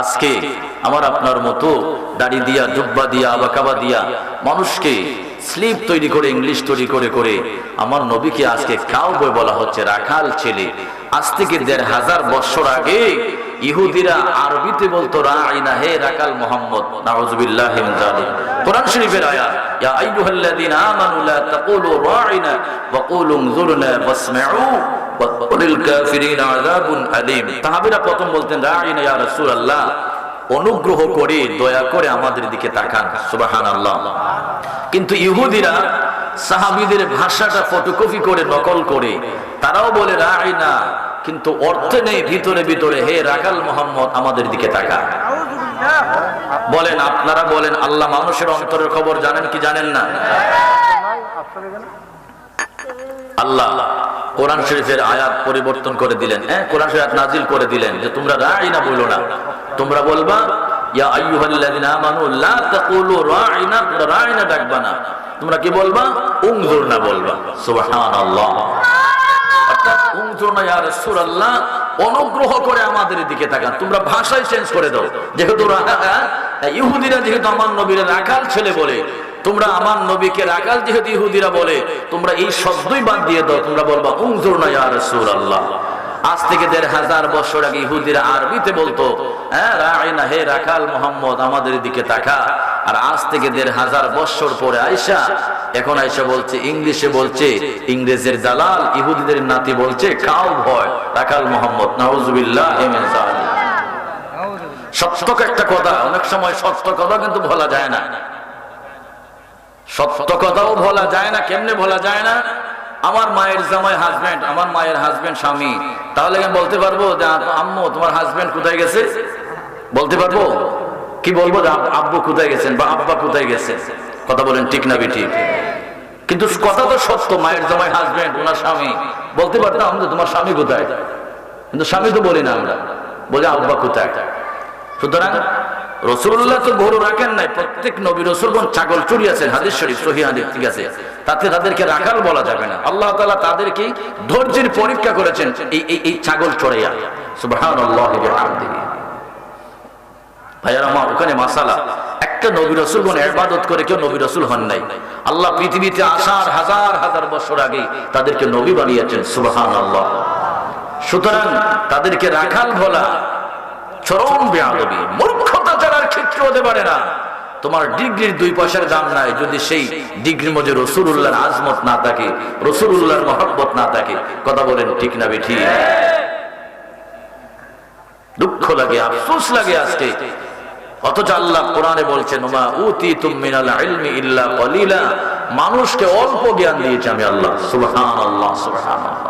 আজকে আমার আপনার মতো দাড়ি দিয়া, জুব্বা দিয়া, আবাকাবা দিয়া মানুষকে স্লিপ তৈরি করে, ইংলিশ তৈরি করে করে আমার নবীকে আজকে কাউ বই বলা হচ্ছে, রাখাল ছেলে। আজ থেকে দেড় হাজার বছর আগে ইহুদিরা আরবিতে বলতো, রা আইনা হে রাকাল মোহাম্মদ নাহজবিল্লাহ কোরআন শরীফের আয়াত। ইয়া আইয়ুহাল্লাযীনা আমানু লা তাকুলু রাইনা ওয়া কুলু কাফিরিনা আযাবুন আলীম। তাহাবীরা প্রথম বলতেন ইয়া রাসূলুল্লাহ, অনুগ্রহ করে, দয়া করে আমাদের দিকে তাকান। সুবহানাল্লাহ। কিন্তু ইহুদিরা সাহাবীদের ভাষাটা ফটোকপি করে, নকল করে, তারাও বলে, রাইনা। কিন্তু অর্থে নেই, ভিতরে ভিতরে, হে রাকাল মোহাম্মদ, আমাদের দিকে তাকা বলেন, আপনারা বলেন, আল্লাহ মানুষের অন্তরের খবর জানেন কি জানেন না? আল্লাহ কোরআন শরীফের আয়াত পরিবর্তন করে দিলেন হ্যাঁ? কোরআন শরীফ নাজিল করে দিলেন যে তোমরা রাইনা বলো না। তোমরা বলবা, ইয়া আইয়ুহাল্লাযিনা আমানু, লা তাকুলু রাইনা রাইনা ডাকবা না। তোমরা কি বলবা? উনজুরনা বলবা। সুবহানাল্লাহ অর্থাৎ উনজুরনা ইয়া রাসূলুল্লাহ অনুগ্রহ করে আমাদের দিকে তাকান। তোমরা ভাষাই চেঞ্জ করে দাও। যেহেতু রা- ইহুদিরা যেহেতু আমার নবীর রাখাল ছেলে বলে, তোমরা আমার নবীকে রাখাল যেহেতু ইহুদিরা বলে, তোমরা এই শব্দই বাদ দিয়ে দাও। তোমরা বলবা উনজুরনা ইয়া রাসূলুল্লাহ। আজ থেকে দেড় হাজার বছর আগে ইহুদিরা আরবিতে বলতো হ্যাঁ হে রাখাল মোহাম্মদ, আমাদের দিকে তাকা। আর আজ থেকে দেড় হাজার বছর পরে আয়সা এখন আয়সা বলছে, ইংলিশে বলছে, ইংরেজের দালাল, ইহুদিদের নাতি বলছে, কাউ ভয়, রাখাল মোহাম্মদ, নাউজুবিল্লাহ। সত্য একটা কথা, অনেক সময় সত্য কথা কিন্তু বলা যায় না। সত্য কথাও বলা যায় না, কেমনে বলা যায় না? আমার মায়ের জামাই হাজবেন্ড আমার মায়ের হাজবেন্ড স্বামী। তাহলে আমি বলতে পারব যে আম্মু, তোমার হাজবেন্ড কোথায় গেছে? বলতে পারব? কি বলব যে আব্বু কোথায় গেছেন বা আব্বা কোথায় গেছে? কথা বলেন ঠিক না বিঠিক। কিন্তু কথা তো সত্য, মায়ের জামাই হাজবেন্ড ওনার স্বামী। বলতে পারতাম যে, তোমার স্বামী কোথায়? কিন্তু স্বামী তো বলি না আমরা। বলে, আব্বা কোথায়? সুতরাং রসুল্লাহ তো গরু রাখেন নাই। প্রত্যেক নবী রসুলগণ ছাগল চড়িয়েছেন হাদিস শরীফ সহি হাদিস, ঠিক আছে? তাতে তাদেরকে রাখাল বলা যাবে না। আল্লাহ তালা তাদেরকে ধৈর্যের পরীক্ষা করেছেন এই এই ছাগল চড়াইয়া। ওয়া ভাইয়ার আমার ওখানে মাসালা, একটা নবী রসুল রসুলগণ ইবাদত করে কেউ নবী রসুল হন নাই। আল্লাহ পৃথিবীতে আসার হাজার হাজার বছর আগে তাদেরকে নবী বানিয়েছেন, সুবহানাল্লাহ। সুতরাং তাদেরকে রাখাল বলা চরম বেয়াদবি, মূর্খতা ছাড়ার ক্ষেত্র হতে পারে না। তোমার ডিগ্রির দুই পয়সার দাম নাই, যদি সেই ডিগ্রির মধ্যে রসুল্লাহর আজমত না থাকে রসুল্লাহর মহব্বত না থাকে, কথা বলেন ঠিক না বেঠি? দুঃখ লাগে, আফসোস লাগে আজকে। অথচ আল্লাহ কোরআনে বলছেন মা উতি তুমিনাল ইল্লা মানুষকে অল্প জ্ঞান দিয়েছে আমি আল্লাহ, সুবহানাল্লাহ সুবহানাল্লাহ।